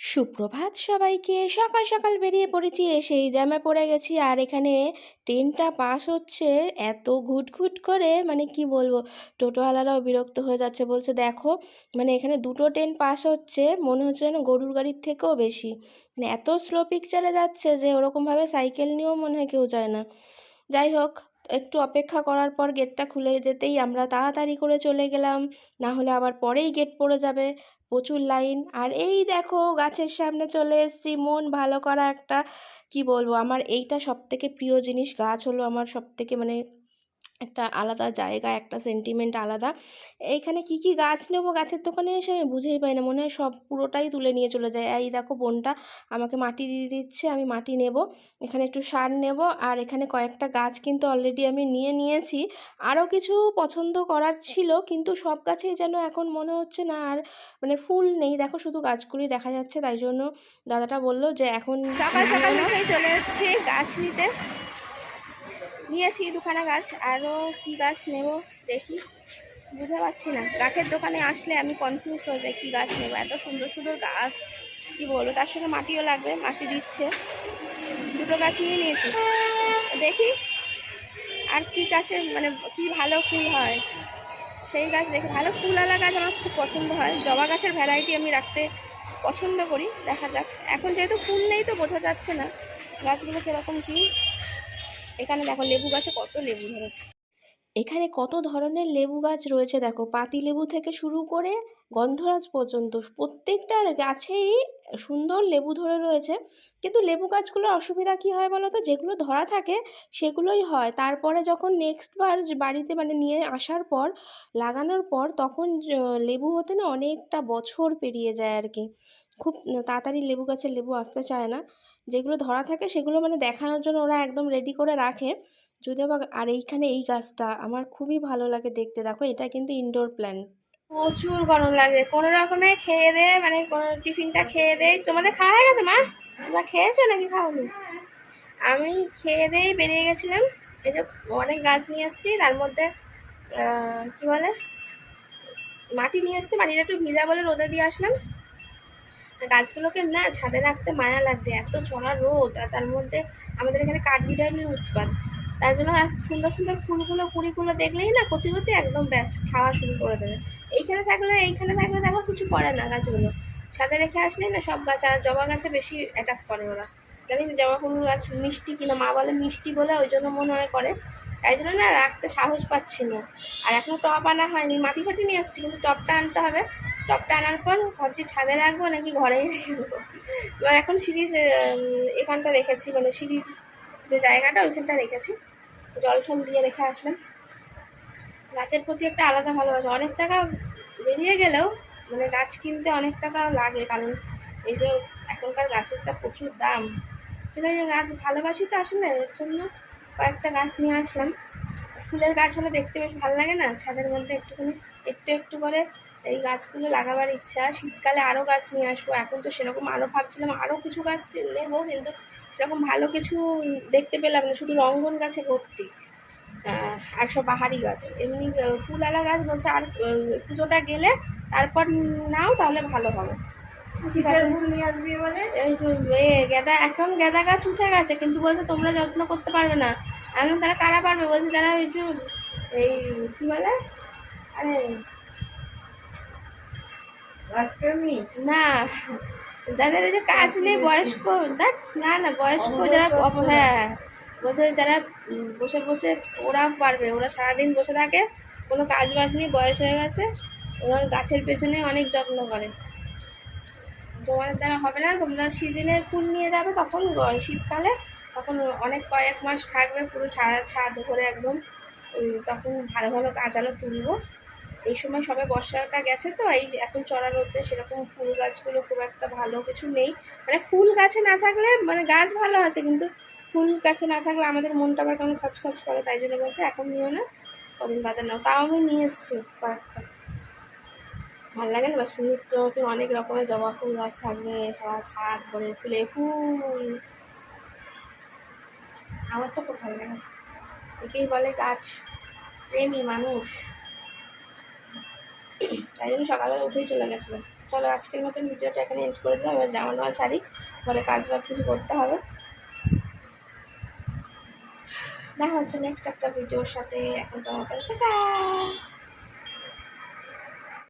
সুপ্রভাত সবাইকে। সকাল সকাল বেরিয়ে পড়েছি, এসেই জ্যামে পড়ে গেছি। আর এখানে ট্রেনটা পাস হচ্ছে এত ঘুটঘুট করে মানে কি বলব, টোটোওয়ালারাও বিরক্ত হয়ে যাচ্ছে। বলছে, দেখো মানে এখানে দুটো ট্রেন পাস হচ্ছে, মনে হচ্ছে যেন গরুর গাড়ির থেকেও বেশি। মানে এত স্লো পিকচারে যাচ্ছে যে ওরকমভাবে সাইকেল নিয়েও মনে হয় কেউ যায় না। যাই হোক একটু অপেক্ষা করার পর গেটটা খুলে যেতেই আমরা তাড়াতাড়ি করে চলে গেলাম। না হলে আবার পরেই গেট পড়ে যাবে। প্রচুর লাইন আর এই দেখো, গাছের সামনে চলে এসেছি। মন ভালো করা একটা, কি বলব? আমার এইটা সব থেকে প্রিয় জিনিস। গাছ হলো আমার সব থেকে মানে একটা আলাদা জায়গা, একটা সেন্টিমেন্ট আলাদা। এইখানে কি কি গাছ নেব? গাছের দোকানে এসে আমি বুঝেই পাই না। মনে হয় সব পুরোটাই তুলে নিয়ে চলে যায়। এই দেখো বোনটা, আমাকে মাটি দিয়ে দিচ্ছে, আমি মাটি নেব। এখানে একটু সার নেব। আর এখানে কয়েকটা গাছ কিন্তু অলরেডি আমি নিয়ে নিয়েছি। আরও কিছু পছন্দ করার ছিল, কিন্তু সব গাছেই যেন এখন মনে হচ্ছে না আর মানে ফুল নেই। দেখো শুধু গাছগুলি দেখা যাচ্ছে। তাই জন্য দাদাটা বলল যে এখন সকাল সকাল চলে এসেছি গাছ নিতে। নিয়েছি দুখানা গাছ। আরও কি গাছ নেব দেখি। বুঝতে পারছি না। গাছের দোকানে আসলে আমি কনফিউজ হয়ে যাই, কী গাছ নেব? এত সুন্দর সুন্দর গাছ। কী বলব? তার সঙ্গে মাটিও লাগবে, মাটি দিচ্ছে। দুটো গাছ নিয়ে নিয়েছি। দেখি আর কি গাছে মানে কি ভালো ফুল হয়। সেই গাছ দেখে ভালো ফুলওয়ালা গাছ আমার খুব পছন্দ হয়। জবা গাছের ভ্যারাইটি আমি রাখতে পছন্দ করি। দেখা যাক। এখন যেহেতু ফুল নেই তো বোঝা যাচ্ছে না গাছগুলো কীরকম কী এখানে দেখো লেবু গাছে কত লেবু ধরেছে। এখানে কত ধরনের লেবু গাছ রয়েছে দেখো, পাতি লেবু থেকে শুরু করে গন্ধরাজ পর্যন্ত প্রত্যেকটা গাছেই সুন্দর লেবু ধরে রয়েছে। কিন্তু লেবু গাছগুলোর অসুবিধা কী হয় বলো তো? যেগুলো ধরা থাকে সেগুলোই হয়। তারপরে যখন নেক্সট বার বাড়িতে মানে নিয়ে আসার পর, লাগানোর পর, তখন লেবু হতে না অনেকটা বছর পেরিয়ে যায় আর কি। খুব তাড়াতাড়ি লেবু গাছের লেবু আসতে চায় না। যেগুলো ধরা থাকে সেগুলো মানে দেখানোর জন্য ওরা একদম রেডি করে রাখে। যদিও বা আর এইখানে এই গাছটা আমার খুবই ভালো লাগে দেখতে। দেখো, এটা কিন্তু ইনডোর প্ল্যান্ট প্রচুর গরম লাগে। কোনো রকমে খেয়ে দে মানে কোনো টিফিনটা খেয়ে দেয় তোমাদের খাওয়া হয়ে গেছে, মা? তোমরা খেয়েছো নাকি খাওনি? আমি খেয়ে দিয়েই বেরিয়ে গেছিলাম। এই যে অনেক গাছ নিয়ে এসেছি তার মধ্যে কি বলে? মাটি নিয়ে এসেছি, মাটিটা একটু ভিজা বলে রোদে দিয়ে আসলাম। গাছগুলোকে না ছাদে রাখতে মায়া লাগছে, এত চড়া রোদ, আর তার মধ্যে আমাদের এখানে কাঠবিড়ালির উৎপাদ তার জন্য আর সুন্দর সুন্দর ফুলগুলো, কুড়িগুলো দেখলেই না কচি কচি একদম ব্যাস, খাওয়া শুরু করে দেবে। এইখানে থাকলে এইখানে থাকলে দেখো কিছু করে না গাছগুলো। ছাদে রেখে আসলে না সব গাছ, আর জবা গাছে বেশি অ্যাটাক করে ওরা। জানি না, জবা ফুল গাছ মিষ্টি কিনা, মা বলে মিষ্টি বলে ওই জন্য মনে হয় করে। তাই জন্য না রাখতে সাহস পাচ্ছি না। আর এখনও টপ আনা হয়নি, মাটি ফাটি নিয়ে আসছি, কিন্তু টপটা আনতে হবে। টপটা আনার পর ভাবছি ছাদে রাখব নাকি ঘরেই রেখে দেবো এবার এখন সিঁড়ির এখানটা রেখেছি মানে সিঁড়ির যে জায়গাটা, ওইখানটা রেখেছি। জল টল দিয়ে রেখে আসলাম। গাছের প্রতি একটা আলাদা ভালোবাসা। অনেক টাকা বেরিয়ে গেলেও মানে গাছ কিনতে অনেক টাকা লাগে, কারণ এই যে এখনকার গাছের যা প্রচুর দাম। কিন্তু গাছ ভালোবাসি তো আসলে, এর জন্য কয়েকটা গাছ নিয়ে আসলাম। ফুলের গাছ হলে দেখতে বেশ ভালো লাগে না? ছাদের মধ্যে একটুখানি, একটু একটু করে এই গাছগুলো লাগাবার ইচ্ছা। শীতকালে আরও গাছ নিয়ে আসব। এখন তো সেরকম আরও ভাবছিলাম আরও কিছু গাছ নেব কিন্তু সেরকম ভালো কিছু দেখতে পেলাম না শুধু রঙ্গন গাছে ভর্তি। আর সব বাহারি গাছ। এমনি ফুলওয়ালা গাছ বলছে আর পুজোটা গেলে তারপর নাও তাহলে ভালো হবে। গেঁদা এখন গেঁদা গাছ উঠে গেছে কিন্তু বলছে তোমরা যত্ন করতে পারবে না। এখন তারা কারা পারবে? বলছে তারা যে এই কি বলে? আরে না যাদের যে কাজ নেই বয়স্ক না না বয়স্ক যারা হ্যাঁ বছর যারা বসে বসে ওরা পারবে ওরা সারাদিন বসে থাকে কোনো কাজ বাজ নেই বয়স হয়ে গেছে ওরা গাছের পেছনে অনেক যত্ন করে। তোমাদের দ্বারা হবে না তোমরা সিজনের ফুল নিয়ে যাবে তখন শীতকালে তখন অনেক কয়েক মাস থাকবে পুরো ছাড়া ছাদ করে একদম তখন ভালো ভালো গাছ আরও তুলবো। এই সময় সবে বর্ষাটা গেছে তো, এই এখন চড়া রোদে সেরকম ফুল গাছগুলো খুব একটা ভালো কিছু নেই। মানে ফুল গাছে না থাকলে মানে গাছ ভালো আছে, কিন্তু ফুল গাছে না থাকলে আমাদের মনটা আবার কেমন খচখচ করে, তাই জন্য বলছে এখন নিও না, কদিন বাদে নাও। তাও আমি নিয়ে এসছি কয়েকটা। ভালো লাগে না? বাস নিত্য নতুন অনেক রকমের জবা ফুল গাছ থাকবে সারা ছাদ ভরে ফুলে ফুল। আমার তো খুব ভালো লাগে একেই বলে গাছ, প্রেমী মানুষ। তাই জন্য সকালবেলা উঠেই চলে গেছিল। চলো, আজকের মতন ভিডিওটা এখানে এন্ড করে দিলাম। এবার জামা নেওয়া ছাড়ি, ঘরে কাজ বাজ কিছু করতে হবে। দেখা হচ্ছে নেক্সট একটা ভিডিওর সাথে। এখন তো মতন, টাটা!